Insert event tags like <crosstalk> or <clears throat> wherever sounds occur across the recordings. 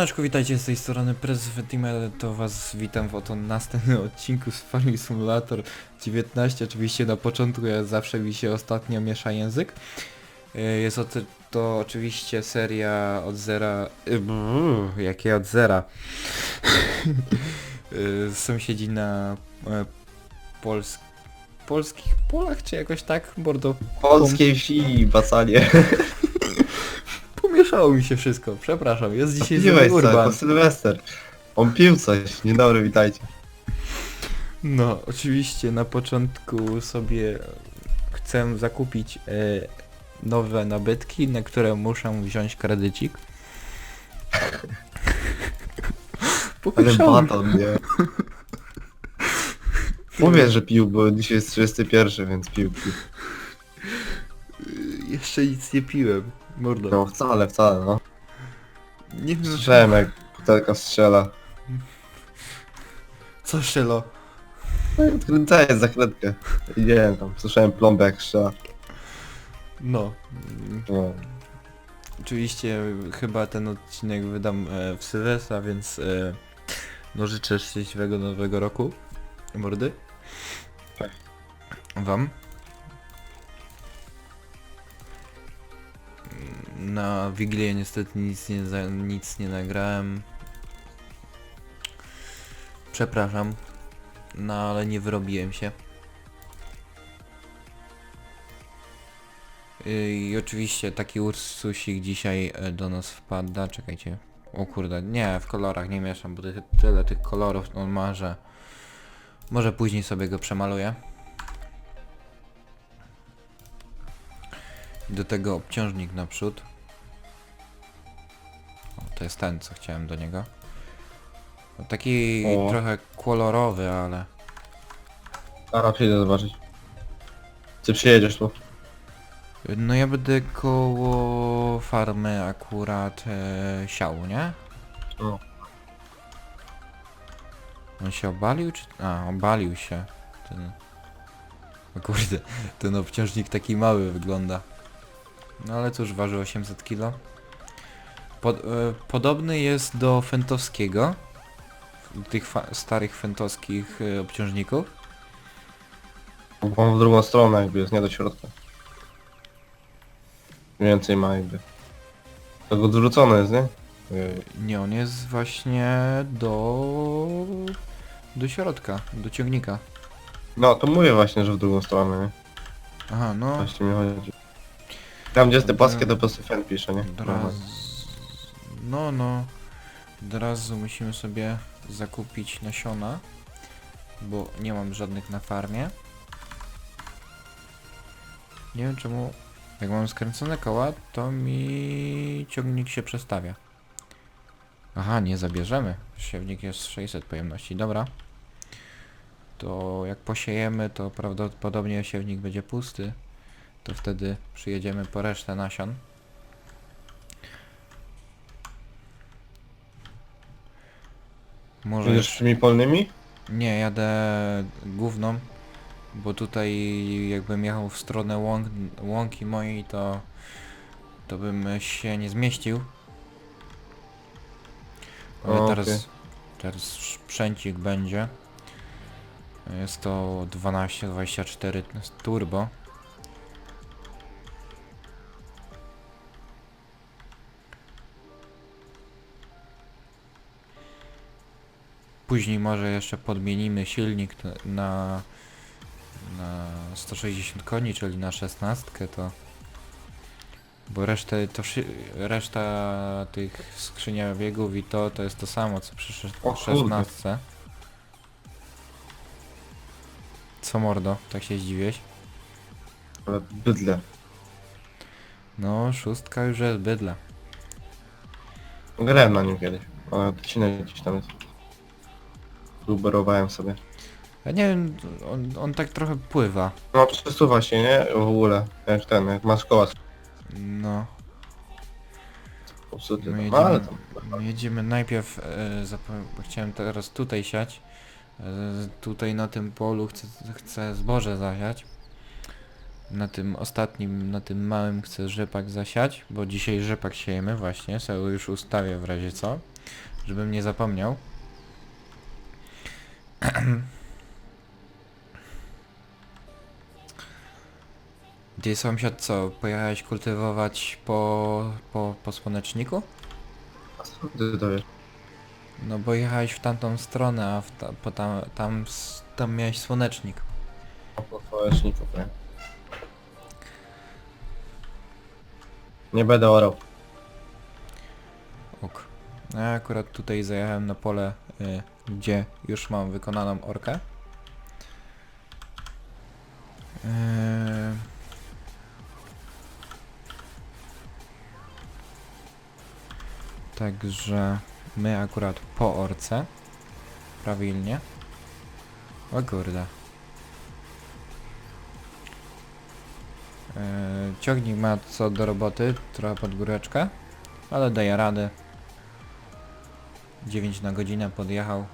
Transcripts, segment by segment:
Siemaneczko, witajcie z tej strony Prezydent to was witam w oto następnym odcinku z Farming Simulator 19. Oczywiście na początku jak zawsze mi się ostatnio miesza język. E, Jest to, to oczywiście seria od zera... brrr, Jakie od zera? Y, <laughs> Sąsiedzi na e, pols... polskich polach, czy jakoś tak? Bordo Polskiej wsi, basanie. <laughs> pomieszało mi się wszystko, przepraszam, jest dzisiaj zły urban. Sylwester. On pił coś. Dzień dobry, witajcie. No, oczywiście na początku sobie chcę zakupić e, nowe nabytki, na które muszę wziąć kredycik. <laughs> Ale Pomieszałem. baton, nie. Mówię, że pił, bo dzisiaj jest 31, więc pił, pił. Jeszcze nic nie piłem, mordo. No wcale, wcale, no. Nie wiem, Słyszałem jak butelka strzela. co szelo. Odkręcając zakrętkę. I nie wiem, tam słyszałem plombę jak strzela. No, mm, No. oczywiście chyba ten odcinek wydam e, w Sylwestra, więc e, no życzę szczęśliwego nowego roku. Mordy. Tak. Wam. Na Wigilię niestety nic nie, za, nic nie nagrałem. Przepraszam. No ale nie wyrobiłem się. Yy, I oczywiście taki Ursusik dzisiaj e, do nas wpada. Czekajcie. O kurde, nie, w kolorach nie mieszam, bo ty- tyle tych kolorów on ma, że może później sobie go przemaluję. Do tego obciążnik naprzód. O, to jest ten, co chciałem do niego. Taki O. trochę kolorowy, ale... Zaraz przyjdę zobaczyć. Czy przyjedziesz tu? No ja będę koło farmy akurat e, siał, nie? No. On się obalił czy... A, obalił się. Ten... O kurde, ten obciążnik taki mały wygląda. No ale cóż, waży 800 kg. Pod, e, podobny jest do fentowskiego. Tych starych fentowskich e, obciążników. On w drugą stronę jakby jest, nie do środka. Więcej ma jakby. Tak odwrócone jest, nie? Yy, Nie, on jest właśnie do... do środka, do ciągnika. No to mówię właśnie, że w drugą stronę, nie? Aha, no. Właśnie mi chodzi. Tam gdzie jest te płaskie to po prostu fan pisze, nie? No, no. Od razu musimy sobie zakupić nasiona, bo nie mam żadnych na farmie. Nie wiem czemu, jak mam skręcone koła, to mi ciągnik się przestawia. Aha, nie zabierzemy. Siewnik jest 600 pojemności, dobra. To jak posiejemy, to prawdopodobnie siewnik będzie pusty. To wtedy przyjedziemy po resztę nasion. Może Jedziesz tymi polnymi? nie, jadę główną, bo tutaj jakbym jechał w stronę łąk, łąki mojej, to to bym się nie zmieścił. Ale O, teraz, okej. teraz sprzęcik będzie. Jest to 12-24 turbo. Później może jeszcze podmienimy silnik na, na 160 koni, czyli na 16 to bo resztę to reszta tych skrzynia biegów i to to jest to samo co przy sze- O kurde. 16. Co mordo, tak się zdziwiłeś? Ale bydle. No, szóstka już jest bydla. Grałem na nim kiedyś. Ale odcinek gdzieś tam jest. Uberowałem sobie. Ja nie wiem, on, on tak trochę pływa. No przesuwa się, nie? W ogóle. Jak ten, jak masz koła No, popsuty. my No, ale jedziemy, tam. my jedziemy najpierw, e, chciałem teraz tutaj siać. E, tutaj na tym polu chcę, chcę zboże zasiać. Na tym ostatnim, na tym małym chcę rzepak zasiać, bo dzisiaj rzepak siejemy właśnie, sobie już ustawię w razie co, żebym nie zapomniał. <clears throat> Ty sąsiad co, pojechałeś kultywować po, po, po słoneczniku? A skąd ty to wiesz? No bo jechałeś w tamtą stronę, a w ta, po tam, tam, s- tam miałeś słonecznik. Po społeczników, nie? Nie będę orał. Ok. No Ja akurat tutaj zajechałem na pole, y, gdzie już mam wykonaną orkę. Yy... Także my akurat po orce. Prawilnie. O kurde. Yy, ciągnik ma co do roboty, trochę pod góreczkę, ale daje radę. 9 na godzinę podjechał.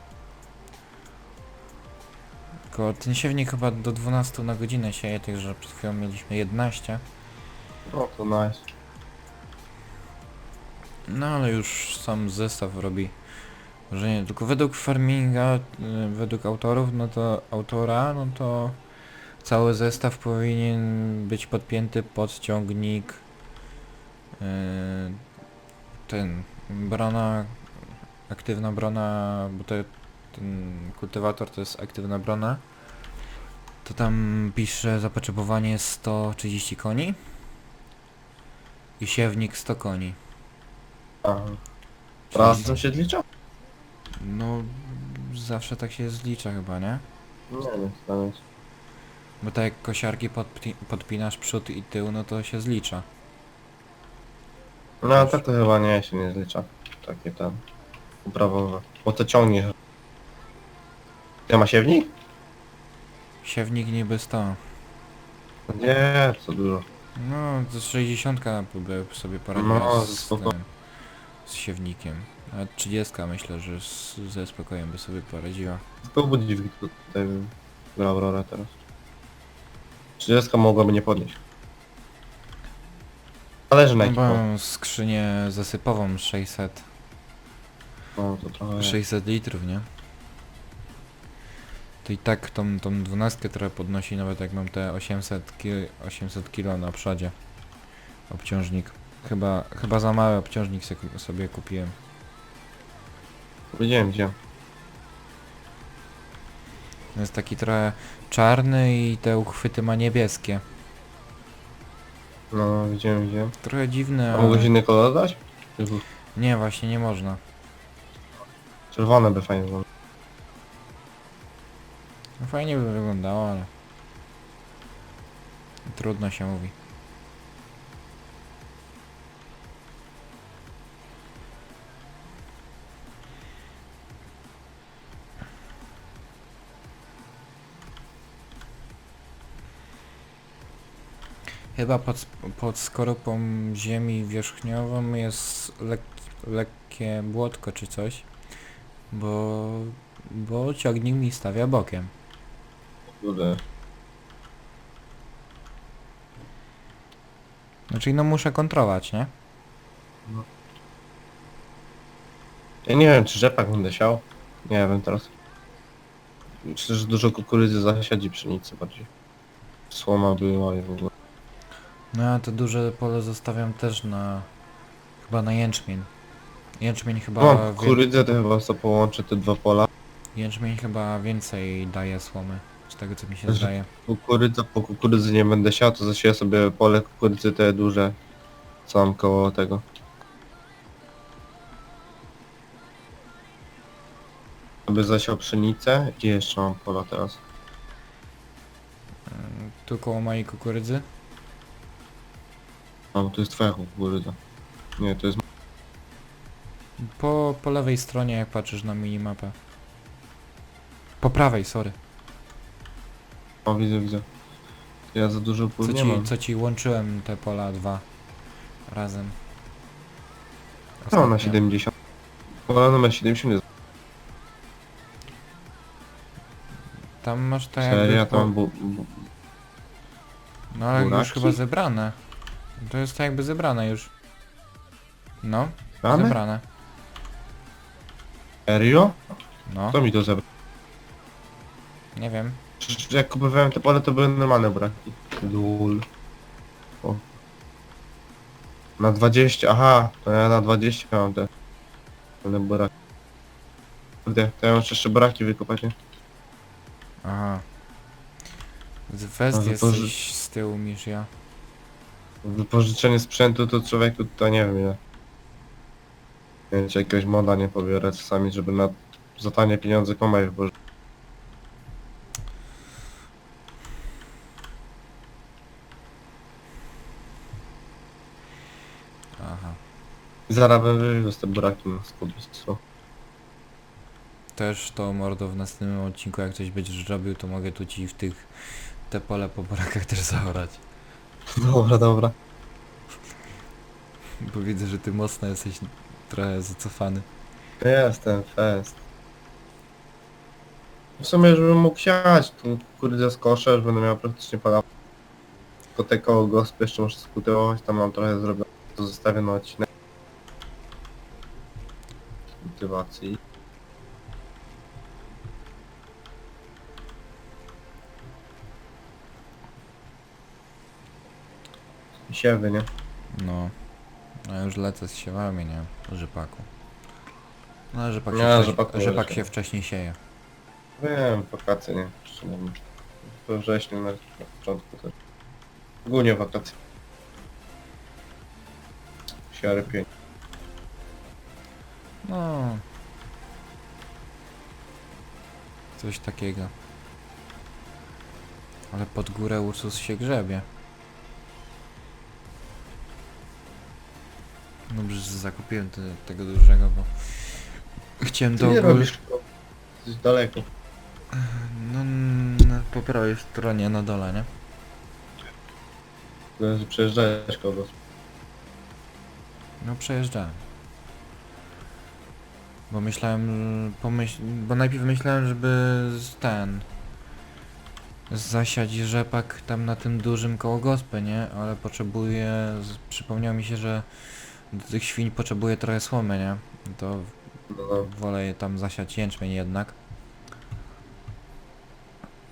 Tylko ten siewnik chyba do 12 na godzinę sieje, także przed chwilą mieliśmy 11. No to nice. No ale już sam zestaw robi wrażenie. Tylko według farminga, y, według autorów, no to autora, no to cały zestaw powinien być podpięty pod ciągnik y, ten brona aktywna brona, bo to ten kultywator to jest aktywna brona. To tam pisze zapotrzebowanie 130 koni i siewnik 100 koni. Aha. Czyli- Razem się zlicza? No, zawsze tak się zlicza chyba, nie? Nie wiem, stanie się. Bo tak jak kosiarki podpi podpinasz przód i tył, no to się zlicza. No a tak to chyba nie się nie zlicza. Takie tam uprawowe. Bo to ciągnie. Ja ma siewnik? Siewnik niby 100. Nie, co dużo. No, to 60 by sobie poradziła No, z, spoko. tym, z siewnikiem. A 30 myślę, że z, ze spokojem by sobie poradziła. Tylko budzik tutaj brał rolę teraz. 30 mogłaby nie podnieść. Zależy na No, jaki bo no, mam skrzynię zasypową 600, no to trochę... 600 litrów, nie? To i tak tą, tą 12 trochę podnosi, nawet jak mam te 800 ki 800 kilo na przodzie. Obciążnik. Chyba, chyba za mały obciążnik se, sobie kupiłem. Widziałem gdzie. Jest taki trochę czarny i te uchwyty ma niebieskie. No, widziałem gdzie. Trochę dziwne, A mogłeś ale... inny kolor dać? Nie, właśnie nie można. Czerwone by fajnie było. Fajnie by wyglądało, ale... Trudno się mówi. Chyba pod, pod skorupą ziemi wierzchniową jest lek, lekkie błotko czy coś, bo, bo ciągnik mi stawia bokiem. Kurde. Znaczy no muszę kontrolować, nie? Ja nie wiem, czy rzepak będę siał. Nie wiem teraz. Myślę, że dużo kukurydzy zasiadzi pszenicy bardziej. Słoma była i w ogóle. No a to duże pole zostawiam też na... Chyba na jęczmień. Jęczmień chyba... Mam wie- kukurydzę, to chyba co połączę te dwa pola. Jęczmień chyba więcej daje słomy. Z tego co mi się zdaje. Kukurydza po kukurydzy nie będę siał, to zasieję sobie pole kukurydzy te duże. Co mam koło tego. Aby zasiał pszenicę. Gdzie jeszcze mam pola teraz? Mm, Tu koło mojej kukurydzy. Bo to jest twoja kukurydza. Nie, to jest... Po, po lewej stronie jak patrzysz na minimapę. Po prawej, sorry. O, widzę, widzę. Ja za dużo pól Co nie ci, mam. co ci łączyłem te pola dwa razem. No, na Ostatnio. 70. Pola numer 70 jest Tam masz tak seria, jakby tam po, bu, bu, No ale już Buraki? chyba zebrane. To jest tak jakby zebrane już. No, Mamy? zebrane. Serio? No, Kto mi to zebrał? nie wiem. Jak kupowałem te pole to były normalne buraki. Lul. O. Na 20, aha, to ja na 20 mam te. Te buraki. Kurde, to ja muszę jeszcze buraki wykopać, nie? Aha. Z West Może jesteś z tyłu niż ja. Wypożyczenie sprzętu to człowieku to nie wiem ile. Nie wiem, czy jakiegoś moda nie pobiorę czasami, żeby na za tanie pieniądze kombaj wypożyczyć. Aha. Zaraz bym wywiózł te buraki na skubistwo. Też to mordo w następnym odcinku jak coś będziesz robił to mogę tu ci w tych te pole po barakach też zaorać. Dobra, dobra. Bo widzę, że ty mocno jesteś trochę zacofany. Jestem fest. W sumie już bym mógł siać, tu kurde skoszę, już będę miał praktycznie pada. Tylko te koło gospy jeszcze muszę skultywować, tam mam trochę zrobione, to zostawię na odcinek. Kultywacji. I Siewy, nie? No. A już lecę z siewami, nie? Rzepaku. No ale rzepak się, Nie, wcześ... rzepaku rzepak nie się się. wcześniej sieje. Wiem, wakacje, nie? We wrześniu na, na początku też. Ogólnie wakacje. Siary. No. Coś takiego. Ale pod górę Ursus się grzebie. Dobrze, że zakupiłem te, tego dużego, bo chciałem Ty do nie ogóle... robisz to. Jesteś daleko. No, na, po prawej stronie na dole, nie? Że Przejeżdżałeś kogoś. No przejeżdżałem. Bo myślałem, pomyśl, bo najpierw myślałem, żeby z ten zasiać rzepak tam na tym dużym koło gospy, nie? Ale potrzebuję, z- przypomniało mi się, że do tych świń potrzebuję trochę słomy, nie? To No, wolę je tam zasiać jęczmień jednak.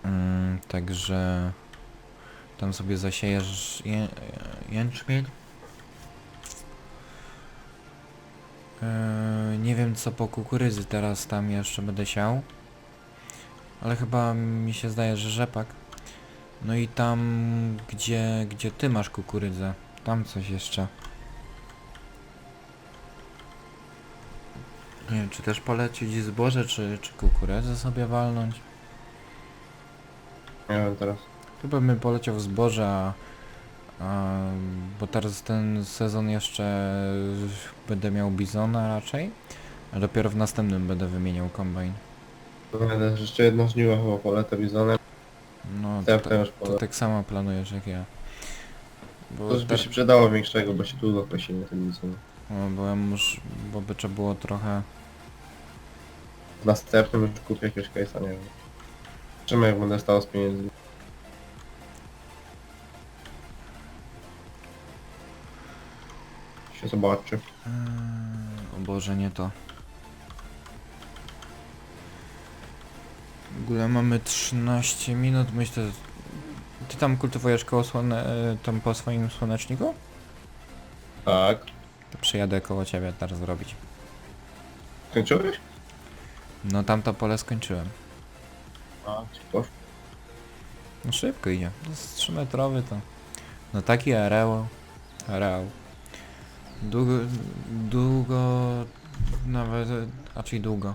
Mm, także tam sobie zasiejesz ję, jęczmień. Eee, nie wiem co po kukurydzy teraz tam jeszcze będę siał. Ale chyba mi się zdaje, że rzepak. No i tam gdzie, gdzie ty masz kukurydzę. Tam coś jeszcze. Nie wiem, czy też polecić zboże, czy, czy kukurydzę sobie walnąć. Nie wiem teraz. Chyba bym poleciał w zboże, a, bo teraz ten sezon jeszcze będę miał bizona raczej, a dopiero w następnym będę wymieniał kombajn. Będę jeszcze jedno żniwo chyba poletę bizonem. No, to, już to tak samo planujesz jak ja. Bo, To by ter- się przydało większego, bo się długo kosimy tym bizonem. no, bo ja mus, bo by trzeba było trochę... W następnym już kupię jakiegoś case'a, nie wiem. Czym jak będę stał z pieniędzmi. Się zobaczy. Eee, o Boże, nie to. W ogóle mamy 13 minut, myślę... Ty tam kultywujesz koło słone... e, tam po swoim słoneczniku? Tak. To przyjadę koło ciebie teraz zrobić. Skończyłeś? No tamto pole skończyłem. A, poszło. No szybko idzie. To jest 3 metrowy to. No taki areał. Areał. Długo, długo, nawet, a długo.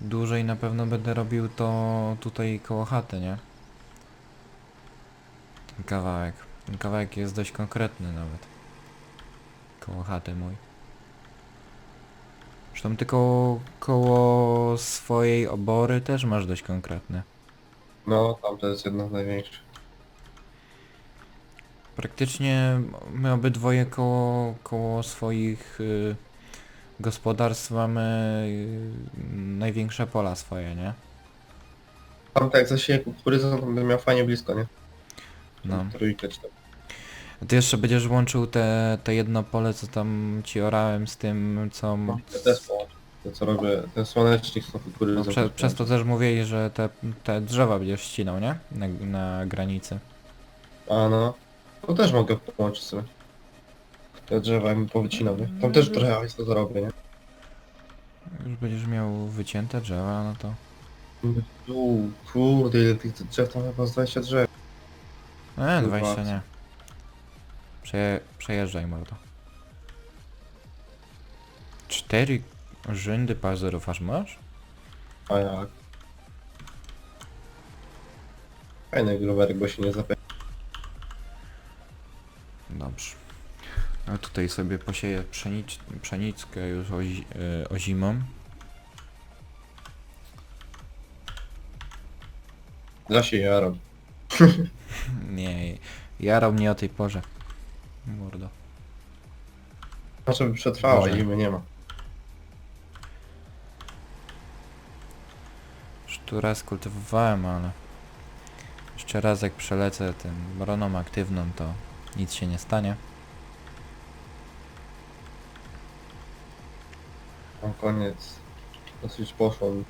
Dłużej na pewno będę robił to tutaj koło chaty, nie? Ten kawałek. Ten kawałek jest dość konkretny nawet. Koło chaty mój. Zresztą ty koło, koło swojej obory też masz dość konkretne. No, tam to jest jedno z największych. Praktycznie my obydwoje koło, koło swoich y, gospodarstw mamy y, największe pola swoje, nie? Tam tak zasieję kukurydzą, to będę miał fajnie blisko, nie? No. Trójkę. A ty jeszcze będziesz łączył te, te jedno pole, co tam ci orałem z tym, co... Ja też połączę. To co robię, ten słonecznik z kukurydzy. No, prze, przez to też mówili, że te, te drzewa będziesz ścinał, nie? Na, na granicy. A no. To też mogę połączyć sobie. Te drzewa mi powycinam, nie? Tam też trochę hajs to zrobię, nie? Już będziesz miał wycięte drzewa, no to... Uuu, kurde, ile tych drzew tam chyba z 20 drzew. E, Kurwa. 20 nie. Przeje, przejeżdżaj mordo. Cztery rzędy pazurów aż masz? A jak? Fajny growerek, bo się nie zapę... Dobrze. A tutaj sobie posieję pszenic, pszenickę już ozi, y, ozimą. Ja się jaram. <laughs> Nie, jarał mnie o tej porze. Mordo. A żeby przetrwała, Może. zimy nie ma. Już tu raz kultywowałem, ale... Jeszcze raz jak przelecę tym broną aktywną, to nic się nie stanie. Tam koniec. Dosyć poszło mi.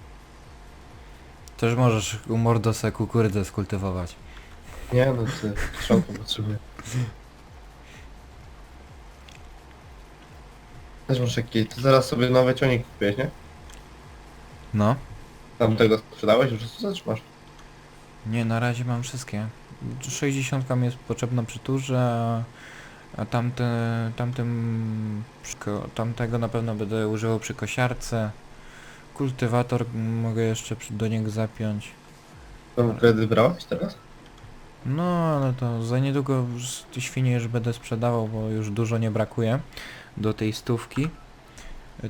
Też możesz u mordo se kukurydzę skultywować. Nie no, ty trzonku potrzebuję. Też muszę. Ty zaraz sobie nowe ciągniki kupiłeś, nie? No. Tamtego sprzedałeś już co czy masz? Nie, na razie mam wszystkie. 60 mi jest potrzebna przy turze, a, tamte, tamtym, tamtego na pewno będę używał przy kosiarce. Kultywator mogę jeszcze do niego zapiąć. Tam kredyt brałeś teraz? No, ale to za niedługo te świnie już będę sprzedawał, bo już dużo nie brakuje do tej stówki.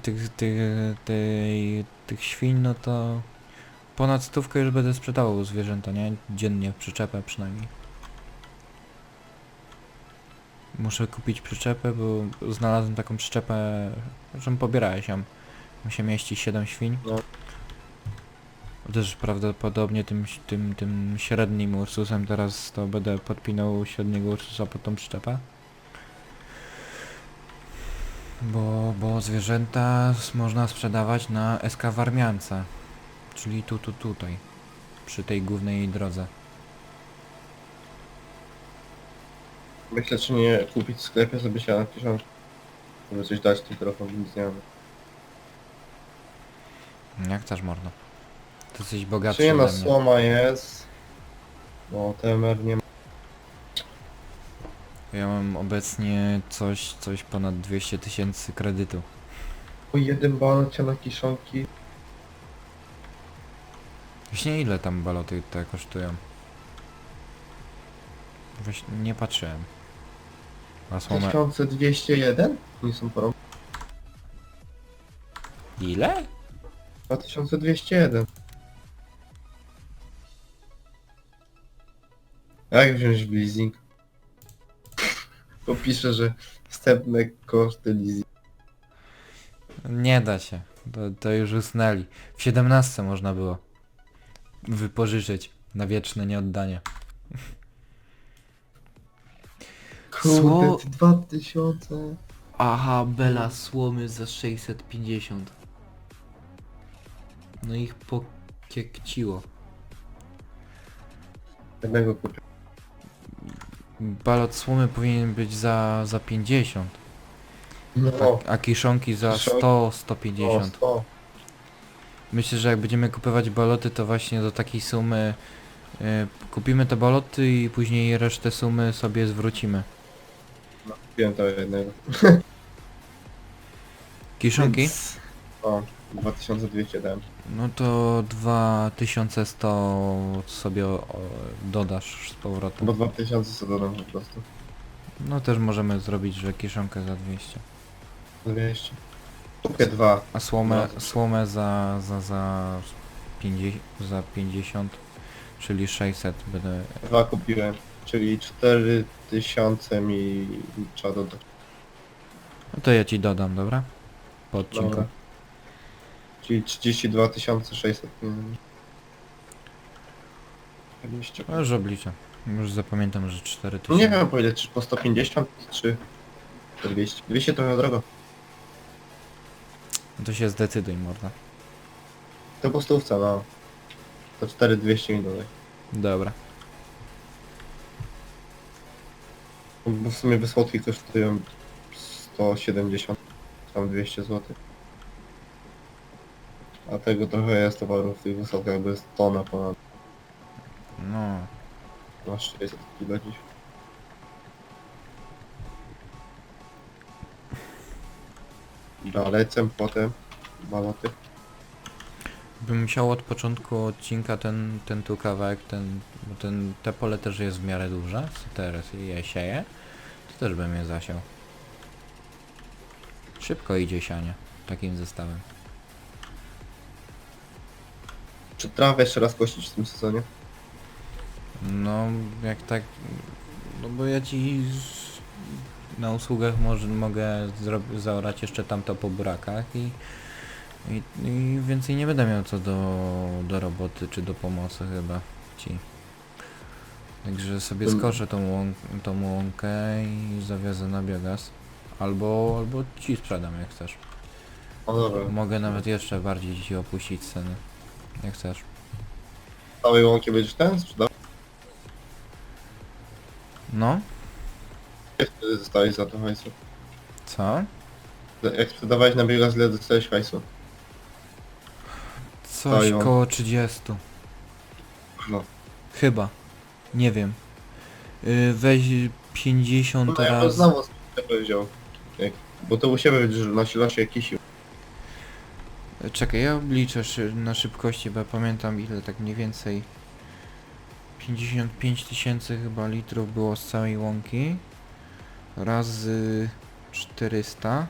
Tych, tych, tej, tych świń, no to ponad stówkę już będę sprzedawał zwierzęta, nie? Dziennie przyczepę przynajmniej. Muszę kupić przyczepę, bo znalazłem taką przyczepę, że pobierałeś ją. Tam się mieści 7 świń. No. Też prawdopodobnie tym, tym, tym średnim Ursusem teraz to będę podpinał średniego Ursusa pod tą przyczepę. Bo, bo zwierzęta można sprzedawać na SK Warmiance. Czyli tu, tu, tutaj. Przy tej głównej drodze. Myślę, czy nie kupić w sklepie sobie się na kieszonkę. Żeby coś dać tym nie mam. Jak chcesz mordo? Ty jesteś bogatszy Czy nie ode mnie. słoma jest. No, temer nie ma. Ja mam obecnie coś, coś ponad 200 tysięcy kredytu. O, jeden balon cię na kiszonki. Właśnie ile tam baloty te kosztują? Właśnie nie patrzyłem. A słomę... 1201? Nie są porą. Ile? 2201. Jak wziąć w leasing? <laughs> Popiszę, że wstępne koszty leasing. Nie da się. To, to już usnęli. W 17 można było wypożyczyć na wieczne nieoddanie. Sło- Kurde, ty 2000. Aha, bela słomy za 650. No ich pokiekciło. Jednego kupię. Balot słomy powinien być za, za 50. No, A, a kiszonki za Kiszonki. 100, o, 150. 100. Myślę, że jak będziemy kupować baloty, to właśnie do takiej sumy y, kupimy te baloty i później resztę sumy sobie zwrócimy. No, kupiłem to jednego. <laughs> Kiszonki? Więc- O, 2200 dałem. No to 2100 sobie o, o, dodasz z powrotem. Bo 2000 sobie dodam po prostu. No też możemy zrobić, że kiszonkę za 200. 200. Kupię dwa. A słomę, No. słomę za, za, za, 50, za 50, czyli 600 będę... Dwa kupiłem. Czyli 4000 mi trzeba dodać. No to ja ci dodam, dobra? Po odcinku. Dobra. Czyli 32 600. mm. 20. No już obliczę. Już zapamiętam, że 4000. Nie wiem po ile, czy po 150, czy po 200. 200 trochę drogo. No To się zdecyduj, morda. To po stówce, no. To 4200 mi dodaj. Dobra. Bo w sumie wysłotki kosztują 170, tam 200 zł. A tego trochę jest towaru w tych wysokach, bo jest tona ponad. No. Masz 600 kg dziś. Dalecem potem baloty. Bym musiał od początku odcinka ten, ten tu kawałek, ten, bo ten, te pole też jest w miarę duże, co teraz je sieje, to też bym je zasiał. Szybko idzie sianie, takim zestawem. Czy trawę jeszcze raz kościć w tym sezonie? No, jak tak, no bo ja ci na usługach może, mogę zaorać jeszcze tamto po burakach i, i, i więcej nie będę miał co do, do roboty czy do pomocy chyba ci. Także sobie Mm. skoczę tą, łąk, tą łąkę i zawiozę na biogaz. Albo, albo ci sprzedam jak chcesz. O dobra. Mogę nawet jeszcze bardziej ci opuścić ceny. Jak chcesz. Całej łąki będziesz ten sprzedał? No? Wtedy dostałeś za to hajsu? Co? Jak sprzedawałeś na biega źle dostałeś hajsu? Coś Stoją. koło 30. No. Chyba. Nie wiem. Yy, weź 50 No ja to razy. znowu sobie wziął. Jak, bo to u siebie będziesz na silosie jakiś Czekaj, ja obliczę szy- na szybkości, bo ja pamiętam ile tak mniej więcej 55 tysięcy chyba litrów było z całej łąki razy 400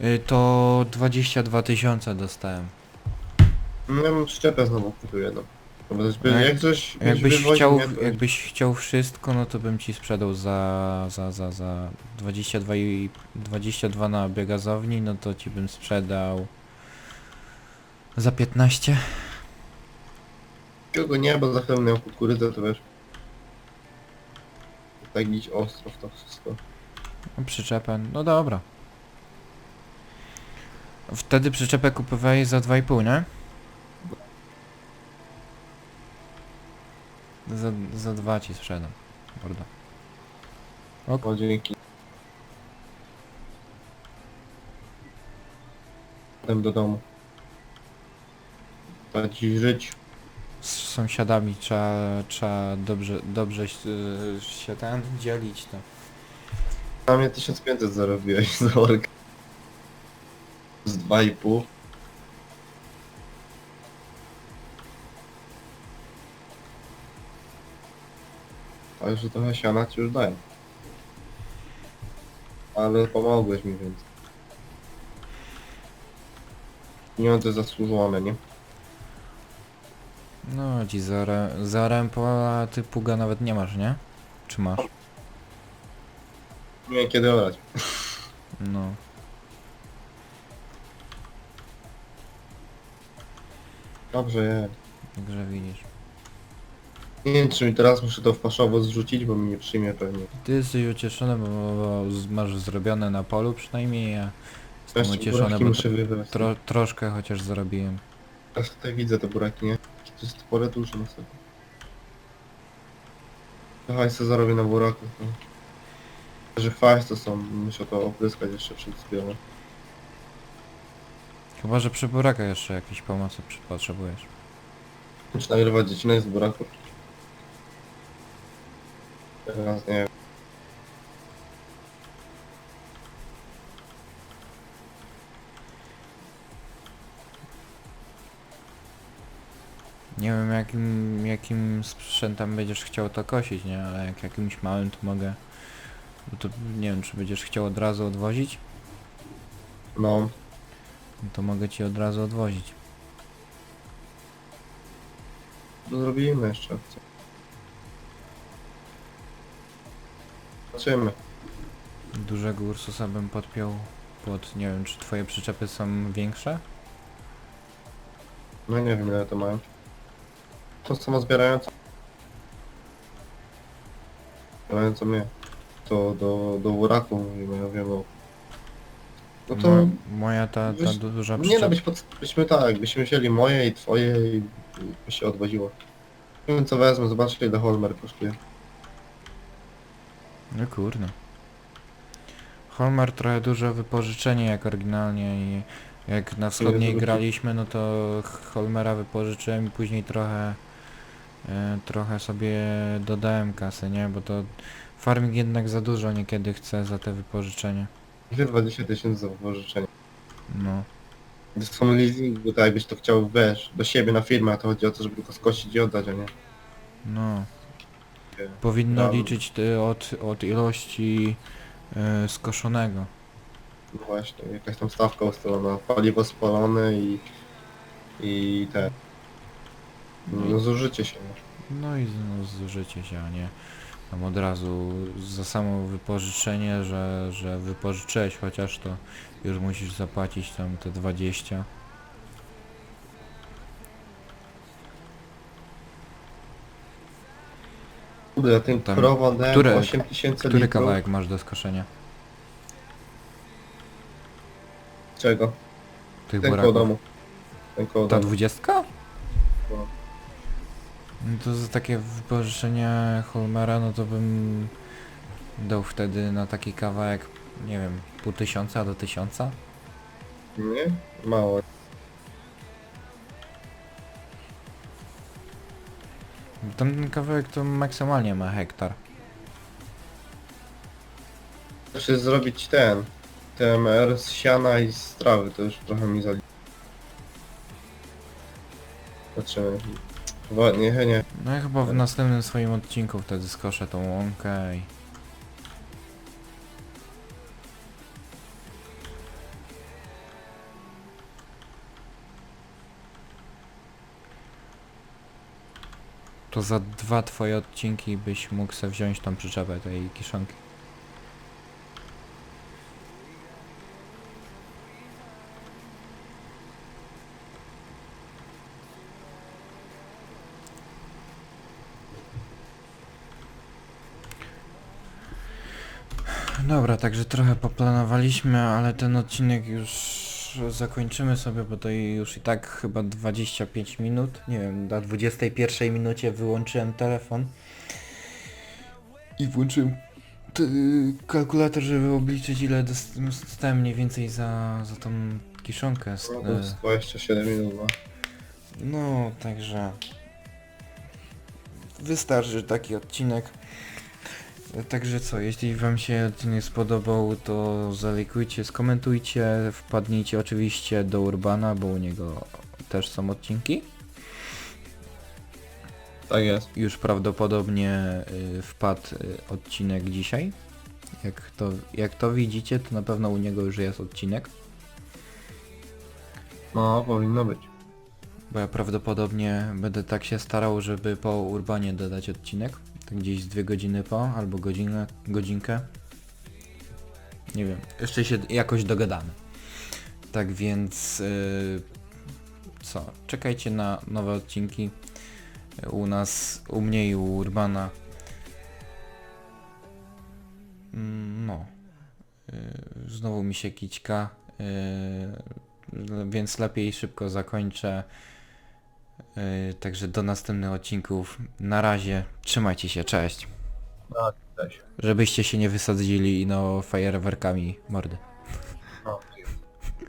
yy, to 22 tysiące dostałem. No ja bym szczepę znowu kupił no. No bo to A jak- jak coś Jakbyś wywozi chciał, mnie, to- jakbyś chciał wszystko, no to bym ci sprzedał za, za, za, za 22 i 22 na biogazowni, no to ci bym sprzedał za 15. Tego nie, bo za chwilę miał kukurydzę, to wiesz. Tak iść ostro w to wszystko. No, Przyczepę, no dobra. Wtedy przyczepę kupowałeś za 2,5, nie? Za, za 2 ci sprzedam. Mordo. O, dzięki. Potem do domu. Tak ci żyć. Z sąsiadami trzeba, trzeba dobrze, dobrze się- się ten dzielić to. Na mnie 1500 zarobiłeś za orkę. Z 2,5. A już trochę siana ci już daję. Ale pomogłeś mi więc. Pieniądze zasłużone, nie? No ci zarem pola ty puga nawet nie masz, nie? Czy masz? Nie wiem kiedy orać. No. Dobrze, je. Także widzisz. Nie wiem czy mi teraz muszę to w paszowo zrzucić, bo mi nie przyjmie pewnie. Ty jesteś ucieszony, bo, bo z- masz zrobione na polu przynajmniej, ja jestem Jeszcze ucieszony, buraki bo muszę wybrać. tro- troszkę chociaż zrobiłem. Teraz tutaj widzę te buraki, nie? To jest pole duże na sobie. Trochę se zarobię na buraku. No. Że fajne to są, muszę to opryskać jeszcze przed zbiorem. Chyba, że przy burakach jeszcze jakiejś pomocy przy- potrzebujesz. Muszę nagrywać dziecinek z buraków. Teraz nie wiem. Nie wiem jakim, jakim sprzętem będziesz chciał to kosić, nie? Ale jak jakimś małym to mogę... No to nie wiem, czy będziesz chciał od razu odwozić? No, No to mogę ci od razu odwozić. to zrobimy jeszcze. co? Zobaczymy. Dużego Ursusa bym podpiął pod... Nie wiem, czy twoje przyczepy są większe? No nie wiem ile to mają. To samo zbierające. Co mnie, to do, do uraku mówimy, ja wiem, no. No to Mo, moja ta, ta duża nie no, byś pod, byśmy tak, byśmy wzięli moje i twoje i by się odwoziło. Nie wiem co wezmę, zobaczcie ile Holmer kosztuje. No kurde. Holmar trochę duże wypożyczenie jak oryginalnie i jak na wschodniej graliśmy, no to Holmera wypożyczyłem i później trochę trochę sobie dodałem kasy, nie? Bo to farming jednak za dużo niekiedy chce za te wypożyczenie. Gdzie 20 tysięcy za wypożyczenie? No. To są leasing, bo tak jakbyś to chciał, wiesz, do siebie na firmę, a to chodzi o to, żeby tylko skosić i oddać, a nie? No. Powinno Brawo. liczyć ty od, od ilości e, skoszonego. No właśnie, jakaś tam stawka ustalona, paliwo spalone i... i te... No zużycie się. no. No i no, zużycie się, a nie tam od razu za samo wypożyczenie, że, że wypożyczyłeś chociaż to już musisz zapłacić tam te 20. Kurde, tym Tam- krową dałem które- 8 tysięcy Który litrów. kawałek masz do skoszenia? Czego? Tych Ten koło buraków? domu. Ten koło Ta domu. dwudziestka? No. No to za takie wypożyczenie Holmera, no to bym dał wtedy na taki kawałek, nie wiem, pół tysiąca do tysiąca? Nie? Mało. Ten kawałek to maksymalnie ma hektar. Muszę zrobić ten. TMR z siana i z trawy, to już trochę mi zali. Zobaczymy. Chyba nie, nie. No ja chyba w następnym swoim odcinku wtedy skoszę tą łąkę i... To za dwa twoje odcinki byś mógł sobie wziąć tą przyczepę tej kiszonki. Dobra, także trochę poplanowaliśmy, ale ten odcinek już zakończymy sobie, bo to już i tak chyba 25 minut. Nie wiem, na 21 minucie wyłączyłem telefon i włączyłem kalkulator, żeby obliczyć ile dos- dostałem mniej więcej za, za tą kiszonkę. No to jest 27 minut, no. no, także wystarczy taki odcinek. Także co, jeśli wam się odcinek spodobał, to zalajkujcie, skomentujcie, wpadnijcie oczywiście do Urbana, bo u niego też są odcinki. Tak jest. Już prawdopodobnie y, wpadł y, odcinek dzisiaj. Jak to, jak to widzicie, to na pewno u niego już jest odcinek. No, powinno być. Bo ja prawdopodobnie będę tak się starał, żeby po Urbanie dodać odcinek. Tak gdzieś dwie godziny po, albo godzinę, godzinkę. Nie wiem, jeszcze się jakoś dogadamy. Tak więc yy, co, czekajcie na nowe odcinki u nas, u mnie i u Urbana. Mm, No. Yy, znowu mi się kićka, yy, więc lepiej szybko zakończę. Yy, także do następnych odcinków. Na razie, trzymajcie się, cześć. Tak, też. Żebyście się nie wysadzili no fajerwerkami mordy.